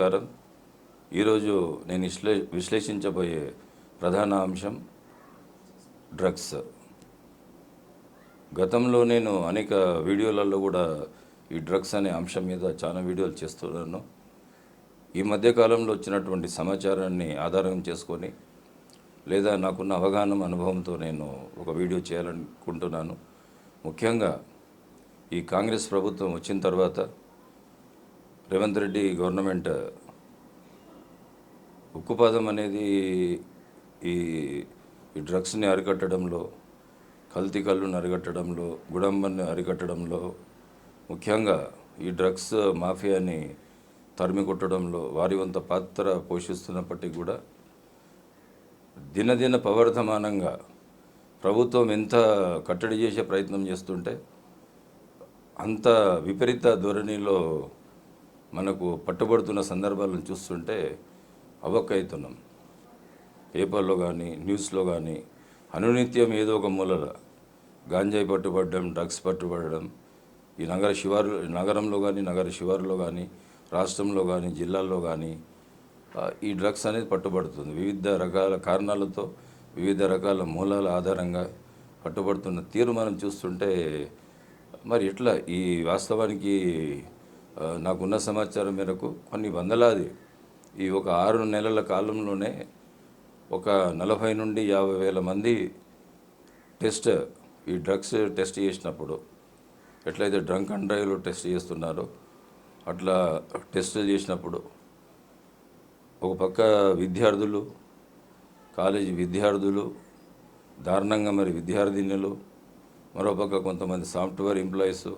నమస్కారం. ఈరోజు నేను విశ్లే విశ్లేషించబోయే ప్రధాన అంశం డ్రగ్స్. గతంలో నేను అనేక వీడియోలలో కూడా ఈ డ్రగ్స్ అనే అంశం మీద చాలా వీడియోలు చేస్తున్నాను. ఈ మధ్యకాలంలో వచ్చినటువంటి సమాచారాన్ని ఆధారం చేసుకొని లేదా నాకున్న అవగాహన అనుభవంతో నేను ఒక వీడియో చేయాలనుకుంటున్నాను. ముఖ్యంగా ఈ కాంగ్రెస్ ప్రభుత్వం వచ్చిన తర్వాత రేవంత్ రెడ్డి గవర్నమెంట్ ఉక్కుపాదం అనేది ఈ ఈ డ్రగ్స్ని అరికట్టడంలో కల్తీ కళ్ళును అరికట్టడంలో గుడంబన్ని అరికట్టడంలో ముఖ్యంగా ఈ డ్రగ్స్ మాఫియాని తరిమి కొట్టడంలో వారి వంత పాత్ర పోషిస్తున్నప్పటికీ కూడా దినదిన పవర్ధమానంగా ప్రభుత్వం ఎంత కట్టడి చేసే ప్రయత్నం చేస్తుంటే అంత విపరీత ధోరణిలో మనకు పట్టుబడుతున్న సందర్భాలను చూస్తుంటే అవక్కవుతున్నాం పేపర్లో కానీ న్యూస్లో కానీ అనునిత్యం ఏదో ఒక మూలల గాంజాయి పట్టుబడడం డ్రగ్స్ పట్టుబడడం ఈ నగర శివారు నగరంలో కానీ నగర శివారులో కానీ రాష్ట్రంలో కానీ జిల్లాల్లో కానీ ఈ డ్రగ్స్ అనేది పట్టుబడుతుంది. వివిధ రకాల కారణాలతో వివిధ రకాల మూలాల ఆధారంగా పట్టుబడుతున్న తీరు మనం చూస్తుంటే మరి ఎట్లా? ఈ వాస్తవానికి నాకున్న సమాచారం మేరకు కొన్ని వందలాది ఈ ఒక ఆరు నెలల కాలంలోనే ఒక నలభై నుండి యాభై వేల మంది టెస్ట్ ఈ డ్రగ్స్ టెస్ట్ చేసినప్పుడు ఎట్లయితే డ్రంక్ అండ్ డ్రైవ్లో టెస్ట్ చేస్తున్నారో అట్లా టెస్ట్ చేసినప్పుడు ఒక పక్క విద్యార్థులు కాలేజీ విద్యార్థులు దారుణంగా మరి విద్యార్థినులు మరోపక్క కొంతమంది సాఫ్ట్వేర్ ఎంప్లాయీస్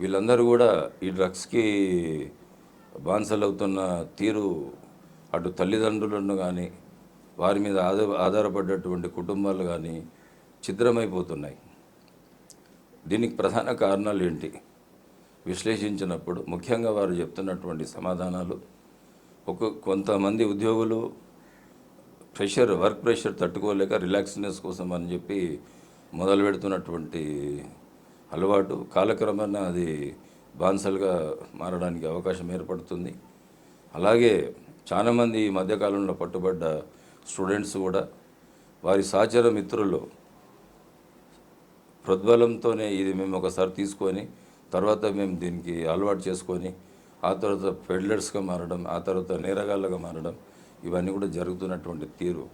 వీళ్ళందరూ కూడా ఈ డ్రగ్స్కి బాన్సలవుతున్న తీరు అటు తల్లిదండ్రులను కానీ వారి మీద ఆధార ఆధారపడ్డటువంటి కుటుంబాలు కానీ ఛిద్రమైపోతున్నాయి. దీనికి ప్రధాన కారణాలు ఏంటి? విశ్లేషించినప్పుడు ముఖ్యంగా వారు చెప్తున్నటువంటి సమాధానాలు ఒక కొంతమంది ఉద్యోగులు ప్రెషర్ వర్క్ ప్రెషర్ తట్టుకోలేక రిలాక్స్నెస్ కోసం అని చెప్పి మొదలు పెడుతున్నటువంటి అలవాటు. కాలక్రమేణా అది బాన్సలుగా మారడానికి అవకాశం ఏర్పడుతుంది. అలాగే చాలామంది ఈ మధ్యకాలంలో పట్టుబడ్డ స్టూడెంట్స్ కూడా వారి సహచర మిత్రులు ప్రోద్బలంతోనే ఇది మేము ఒకసారి తీసుకొని తర్వాత మేము దీనికి అలవాటు చేసుకొని ఆ తర్వాత పెడ్లర్స్గా మారడం ఆ తర్వాత నేరగాళ్ళగా మారడం ఇవన్నీ కూడా జరుగుతున్నటువంటి తీరు.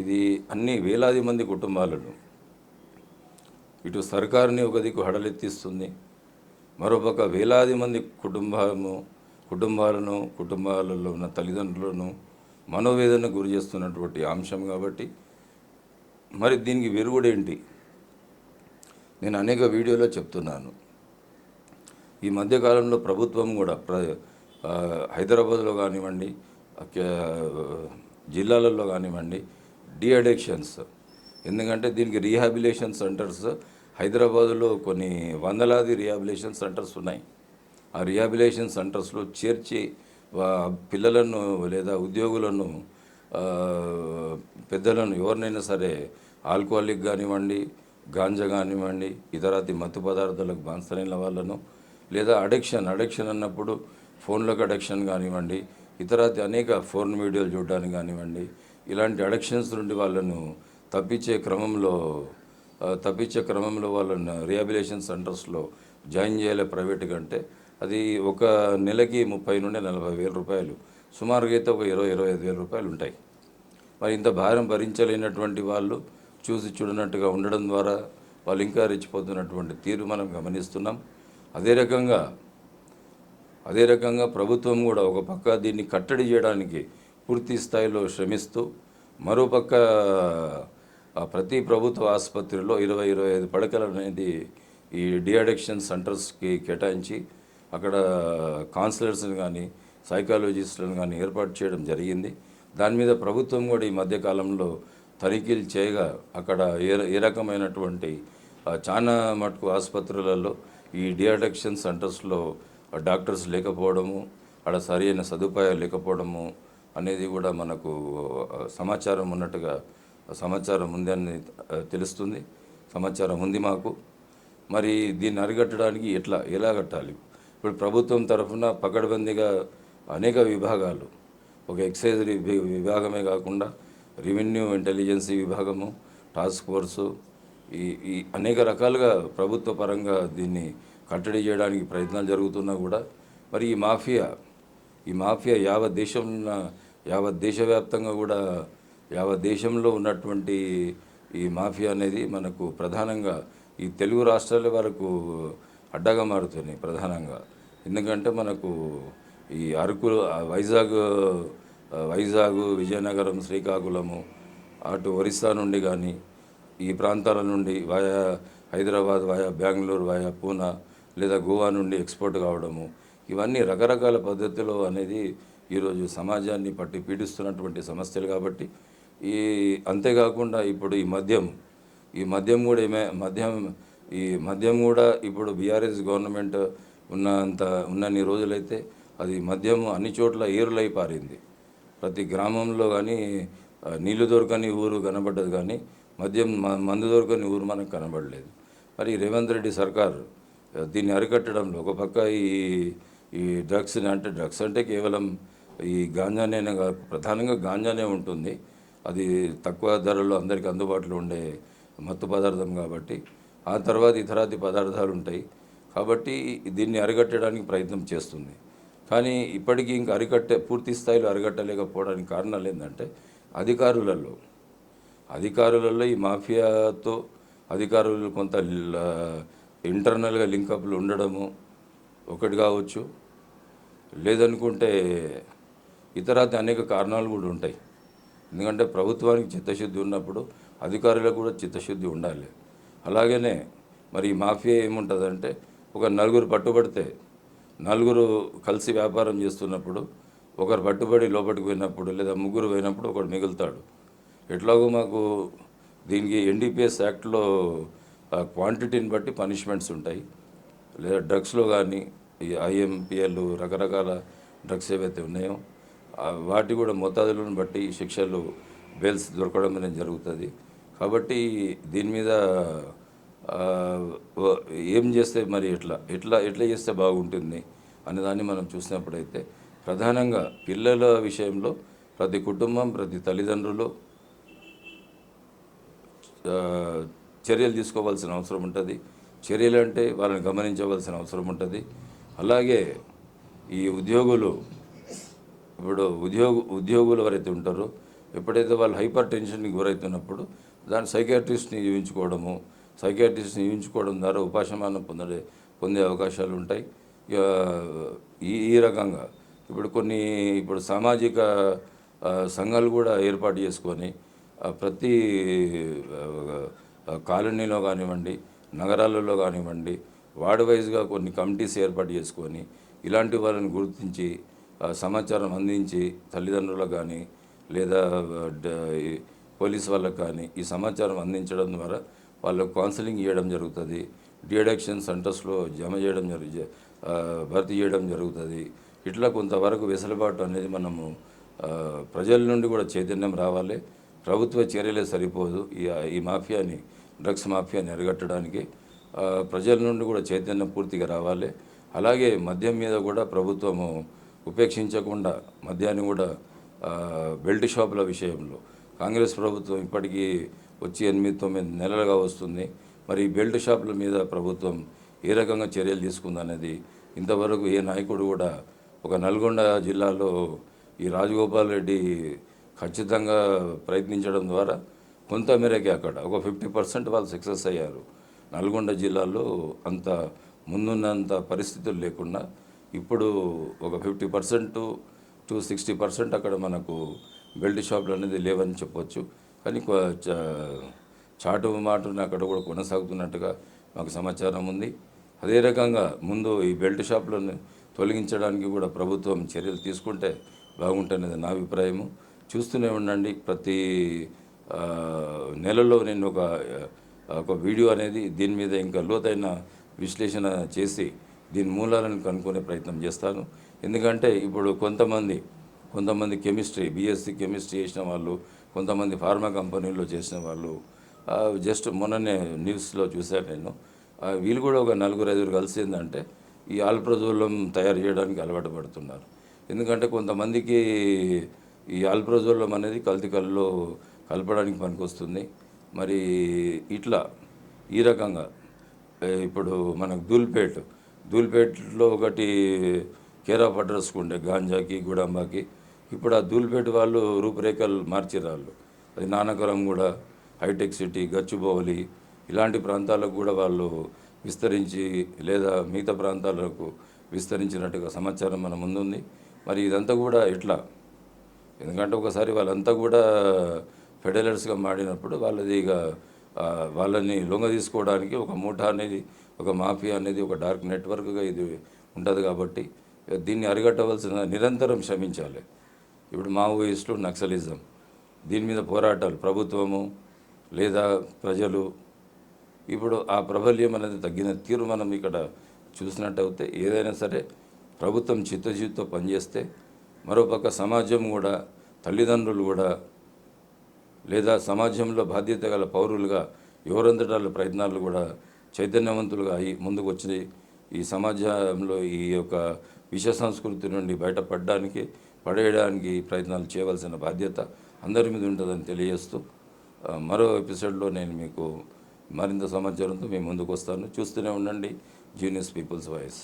ఇది అన్ని వేలాది మంది కుటుంబాలను ఇటు సర్కారుని ఒక దిక్కు హడలెత్తిస్తుంది. మరోపక్క వేలాది మంది కుటుంబము కుటుంబాలను కుటుంబాలలో ఉన్న తల్లిదండ్రులను మనోవేదనకు గురి చేస్తున్నటువంటి అంశం కాబట్టి మరి దీనికి వెరుగుడేంటి? నేను అనేక వీడియోలో చెప్తున్నాను. ఈ మధ్యకాలంలో ప్రభుత్వం కూడా ప్ర హైదరాబాద్లో కానివ్వండి జిల్లాలలో కానివ్వండి డి అడిక్షన్స్. ఎందుకంటే దీనికి రీహాబిలేషన్ సెంటర్స్ హైదరాబాదులో కొన్ని వందలాది రీహాబిలేషన్ సెంటర్స్ ఉన్నాయి. ఆ రీహాబిలేషన్ సెంటర్స్లో చేర్చి వా- పిల్లలను లేదా ఉద్యోగులను పెద్దలను ఎవరినైనా సరే ఆల్కహాలిక్ కానివ్వండి గాంజా కానివ్వండి ఇతరాతి మత్తు పదార్థాలకు బాన్సరైన వాళ్ళను లేదా అడిక్షన్ అడిక్షన్ అన్నప్పుడు ఫోన్లకు అడిక్షన్ కానివ్వండి ఇతరాతి అనేక ఫోన్ వీడియోలు చూడడానికి కానివ్వండి ఇలాంటి అడిక్షన్స్ నుండి వాళ్ళను తప్పించే క్రమంలో తప్పించే క్రమంలో వాళ్ళని రిహాబిలేషన్ సెంటర్స్లో జాయిన్ చేయాలి ప్రైవేట్ కంటే అది ఒక నెలకి ముప్పై నుండి నలభై వేల రూపాయలు. సుమారుగా అయితే ఒక ఇరవై ఇరవై ఐదు వేల రూపాయలు ఉంటాయి. మరి ఇంత భారం భరించలేనటువంటి వాళ్ళు చూసి చూడనట్టుగా ఉండడం ద్వారా వాళ్ళు ఇంకా రెచ్చిపోతున్నటువంటి తీరు మనం గమనిస్తున్నాం. అదే రకంగా అదే రకంగా ప్రభుత్వం కూడా ఒక పక్క దీన్ని కట్టడి చేయడానికి పూర్తి స్థాయిలో శ్రమిస్తూ మరోపక్క పక్క ప్రతి ప్రభుత్వ ఆసుపత్రిలో ఇరవై ఇరవై ఐదు పడకలు అనేది ఈ డిఅడిక్షన్ సెంటర్స్కి కేటాయించి అక్కడ కౌన్సిలర్స్ని కానీ సైకాలజిస్టులను కానీ ఏర్పాటు చేయడం జరిగింది. దాని మీద ప్రభుత్వం కూడా ఈ మధ్యకాలంలో తనిఖీలు చేయగా అక్కడ ఏ ఏ రకమైనటువంటి చాలా మటుకు ఆసుపత్రులలో ఈ డిఅడిక్షన్ సెంటర్స్లో డాక్టర్స్ లేకపోవడము అక్కడ సరైన సదుపాయాలు లేకపోవడము అనేది కూడా మనకు సమాచారం ఉన్నట్టుగా సమాచారం ఉందని అని తెలుస్తుంది. సమాచారం ఉంది మాకు. మరి దీన్ని అరిగట్టడానికి ఎట్లా ఎలా కట్టాలి? ఇప్పుడు ప్రభుత్వం తరఫున పకడ్బందీగా అనేక విభాగాలు ఒక ఎక్సైజ్ విభాగమే కాకుండా రెవెన్యూ ఇంటెలిజెన్సీ విభాగము టాస్క్ ఫోర్సు ఈ ఈ అనేక రకాలుగా ప్రభుత్వ పరంగా దీన్ని కట్టడి చేయడానికి ప్రయత్నాలు జరుగుతున్నా కూడా మరి ఈ మాఫియా ఈ మాఫియా యావత్ దేశం యావత్ దేశవ్యాప్తంగా కూడా యావత్ దేశంలో ఉన్నటువంటి ఈ మాఫియా అనేది మనకు ప్రధానంగా ఈ తెలుగు రాష్ట్రాల వరకు అడ్డగా మారుతున్నాయి ప్రధానంగా. ఎందుకంటే మనకు ఈ అరకు వైజాగ్ వైజాగ్ విజయనగరం శ్రీకాకుళము అటు ఒరిస్సా నుండి కానీ ఈ ప్రాంతాల నుండి via Hyderabad via Bengaluru via Poona లేదా గోవా నుండి ఎక్స్పోర్ట్ కావడము ఇవన్నీ రకరకాల పద్ధతిలో అనేది ఈరోజు సమాజాన్ని పట్టి పీడిస్తున్నటువంటి సమస్యలు కాబట్టి ఈ అంతేకాకుండా ఇప్పుడు ఈ మద్యం ఈ మద్యం కూడా ఏమే మద్యం ఈ మద్యం కూడా ఇప్పుడు బీఆర్ఎస్ గవర్నమెంట్ ఉన్నంత ఉన్నన్ని రోజులైతే అది మద్యం అన్ని చోట్ల ఏరులై పారింది. ప్రతి గ్రామంలో కానీ నీళ్ళు దొరకని ఊరు కనబడ్డది కానీ మద్యం మ- మందు దొరకని ఊరు మనకు కనబడలేదు. మరి రేవంత్ రెడ్డి సర్కార్ దీన్ని అరికట్టడంలో ఒక పక్క ఈ ఈ డ్రగ్స్ అంటే డ్రగ్స్ అంటే కేవలం ఈ గాంజానే కాదు ప్రధానంగా గాంజానే ఉంటుంది. అది తక్కువ ధరలో అందరికీ అందుబాటులో ఉండే మత్తు పదార్థం కాబట్టి ఆ తర్వాత ఇతరాది పదార్థాలు ఉంటాయి. కాబట్టి దీన్ని అరికట్టడానికి ప్రయత్నం చేస్తుంది. కానీ ఇప్పటికీ ఇంకా అరికట్టే పూర్తి స్థాయిలో అరికట్టలేకపోవడానికి కారణాలు ఏంటంటే అధికారులలో అధికారులలో ఈ మాఫియాతో అధికారులు కొంత ఇంటర్నల్గా లింకప్లు ఉండడము ఒకటి కావచ్చు. లేదనుకుంటే ఇతరాది అనేక కారణాలు కూడా ఉంటాయి. ఎందుకంటే ప్రభుత్వానికి చిత్తశుద్ధి ఉన్నప్పుడు అధికారులకు కూడా చిత్తశుద్ధి ఉండాలి. అలాగనే మరి ఈ మాఫియా ఏముంటుందంటే ఒక నలుగురు పట్టుబడితే నలుగురు కలిసి వ్యాపారం చేస్తున్నప్పుడు ఒకరు పట్టుబడి లోపలికి పోయినప్పుడు లేదా ముగ్గురు పోయినప్పుడు ఒకడు మిగులుతాడు. ఎట్లాగో మాకు దీనికి ఎన్డీపీఎస్ యాక్ట్లో క్వాంటిటీని బట్టి పనిష్మెంట్స్ ఉంటాయి. లేదా డ్రగ్స్లో కానీ ఈ ఐఎంపిఎల్ రకరకాల డ్రగ్స్ ఏవైతే ఉన్నాయో వాటి కూడా మోతాదులను బట్టి శిక్షలు బెల్స్ దొరకడం అనేది జరుగుతుంది. కాబట్టి దీని మీద ఏం చేస్తే మరి ఎట్లా ఎట్లా ఎట్లా చేస్తే బాగుంటుంది అనే దాన్ని మనం చూసినప్పుడైతే ప్రధానంగా పిల్లల విషయంలో ప్రతి కుటుంబం ప్రతి తల్లిదండ్రులు చర్యలు తీసుకోవాల్సిన అవసరం ఉంటుంది. చర్యలు అంటే వాళ్ళని గమనించవలసిన అవసరం ఉంటుంది. అలాగే ఈ ఉద్యోగులు ఇప్పుడు ఉద్యోగ ఉద్యోగులు ఎవరైతే ఉంటారో ఎప్పుడైతే వాళ్ళు హైపర్ టెన్షన్కి గురవుతున్నప్పుడు దాని సైకాట్రిస్ట్ని చూపించుకోవడము సైకాట్రిస్ట్ని చూపించుకోవడం ద్వారా ఉపశమనం పొందే పొందే అవకాశాలు ఉంటాయి. ఇక ఈ ఈ రకంగా ఇప్పుడు కొన్ని ఇప్పుడు సామాజిక సంఘాలు కూడా ఏర్పాటు చేసుకొని ప్రతి కాలనీలో కానివ్వండి నగరాలలో కానివ్వండి వార్డ్ వైజ్గా కొన్ని కమిటీస్ ఏర్పాటు చేసుకొని ఇలాంటి వాళ్ళని గుర్తించి సమాచారం అందించి తల్లిదండ్రులకు కానీ లేదా పోలీస్ వాళ్ళకు కానీ ఈ సమాచారం అందించడం ద్వారా వాళ్ళకు కౌన్సిలింగ్ ఇవ్వడం జరుగుతుంది. డిడక్షన్ సెంటర్స్లో జమ చేయడం జరుగు భర్తీ చేయడం జరుగుతుంది. ఇట్లా కొంతవరకు వెసులుబాటు అనేది మనము ప్రజల నుండి కూడా చైతన్యం రావాలి. ప్రభుత్వ చర్యలే సరిపోదు. ఈ ఈ మాఫియాని డ్రగ్స్ మాఫియాని అరికట్టడానికి ప్రజల నుండి కూడా చైతన్యం పూర్తిగా రావాలి. అలాగే మద్యం మీద కూడా ప్రభుత్వము ఉపేక్షించకుండా మద్యాన్ని కూడా బెల్ట్ షాపుల విషయంలో కాంగ్రెస్ ప్రభుత్వం ఇప్పటికీ వచ్చి ఎనిమిది తొమ్మిది నెలలుగా వస్తుంది. మరి ఈ బెల్ట్ షాపుల మీద ప్రభుత్వం ఏ రకంగా చర్యలు తీసుకుందనేది ఇంతవరకు ఏ నాయకుడు కూడా ఒక నల్గొండ జిల్లాలో ఈ రాజగోపాల్ రెడ్డి ఖచ్చితంగా ప్రయత్నించడం ద్వారా కొంత మేరకే అక్కడ ఒక ఫిఫ్టీ పర్సెంట్ వాళ్ళు సక్సెస్ అయ్యారు. నల్గొండ జిల్లాలో అంత ముందున్నంత పరిస్థితులు లేకుండా ఇప్పుడు ఒక fifty percent to sixty percent అక్కడ మనకు బెల్ట్ షాపులు అనేది లేవని చెప్పొచ్చు. కానీ చాటు మాటను అక్కడ కూడా కొనసాగుతున్నట్టుగా మాకు సమాచారం ఉంది. అదే రకంగా ముందు ఈ బెల్ట్ షాపులను తొలగించడానికి కూడా ప్రభుత్వం చర్యలు తీసుకుంటే బాగుంటుందనేది నా అభిప్రాయము. చూస్తూనే ఉండండి. ప్రతి నెలలో నేను ఒక ఒక వీడియో అనేది దీని మీద ఇంకా లోతైన విశ్లేషణ చేసి దీని మూలాలను కనుక్కునే ప్రయత్నం చేస్తాను. ఎందుకంటే ఇప్పుడు కొంతమంది కొంతమంది కెమిస్ట్రీ బీఎస్సీ కెమిస్ట్రీ చేసిన వాళ్ళు కొంతమంది ఫార్మా కంపెనీల్లో చేసిన వాళ్ళు జస్ట్ మొన్ననే న్యూస్లో చూశాను నేను. వీళ్ళు కూడా ఒక నలుగురు ఐదుగురు కలిసి ఏంటంటే ఈ ఆల్ప్రజోలం తయారు చేయడానికి అలవాటు పడుతున్నారు. ఎందుకంటే కొంతమందికి ఈ ఆల్ప్రజోలం అనేది కల్తీ కళ్ళలో కలపడానికి పనికొస్తుంది. మరి ఇట్లా ఈ రకంగా ఇప్పుడు మనకు దూల్పేట్ దూల్పేట్లో ఒకటి కేర్ ఆఫ్ ఉండే గాంజాకి గుడాంబాకి. ఇప్పుడు ఆ ధూల్పేట వాళ్ళు రూపురేఖలు మార్చిరాళ్ళు అది నానకరం కూడా హైటెక్ సిటీ గచ్చిబౌలి ఇలాంటి ప్రాంతాలకు కూడా వాళ్ళు విస్తరించి లేదా మిగతా ప్రాంతాలకు విస్తరించినట్టుగా సమాచారం మన ముందుంది. మరి ఇదంతా కూడా ఎట్లా? ఎందుకంటే ఒకసారి వాళ్ళంతా కూడా ఫెడరల్స్గా మాడినప్పుడు వాళ్ళది ఇక వాళ్ళని లొంగ తీసుకోవడానికి ఒక మూఠా అనేది ఒక మాఫియా అనేది ఒక డార్క్ నెట్వర్క్గా ఇది ఉంటుంది కాబట్టి దీన్ని అరిగట్టవలసిన నిరంతరం శ్రమించాలి. ఇప్పుడు మావోయిస్టు నక్సలిజం. దీని మీద పోరాటాలు ప్రభుత్వము లేదా ప్రజలు. ఇప్పుడు ఆ ప్రబల్యం అనేది తగ్గిన తీరు మనం ఇక్కడ చూసినట్టయితే ఏదైనా సరే ప్రభుత్వం చిత్తజీవితో పనిచేస్తే మరోపక్క సమాజం కూడా తల్లిదండ్రులు కూడా లేదా సమాజంలో బాధ్యత గల పౌరులుగా ఎవరంతటాల ప్రయత్నాలు కూడా చైతన్యవంతులుగా అయి ముందుకు వచ్చి ఈ సమాజంలో ఈ యొక్క విష సంస్కృతి నుండి బయటపడడానికి పడేయడానికి ప్రయత్నాలు చేయవలసిన బాధ్యత అందరి మీద ఉంటుందని తెలియజేస్తూ మరో ఎపిసోడ్లో నేను మీకు మరింత సమాచారంతో మేము ముందుకు వస్తాను చూస్తూనే ఉండండి. Genius people's voice.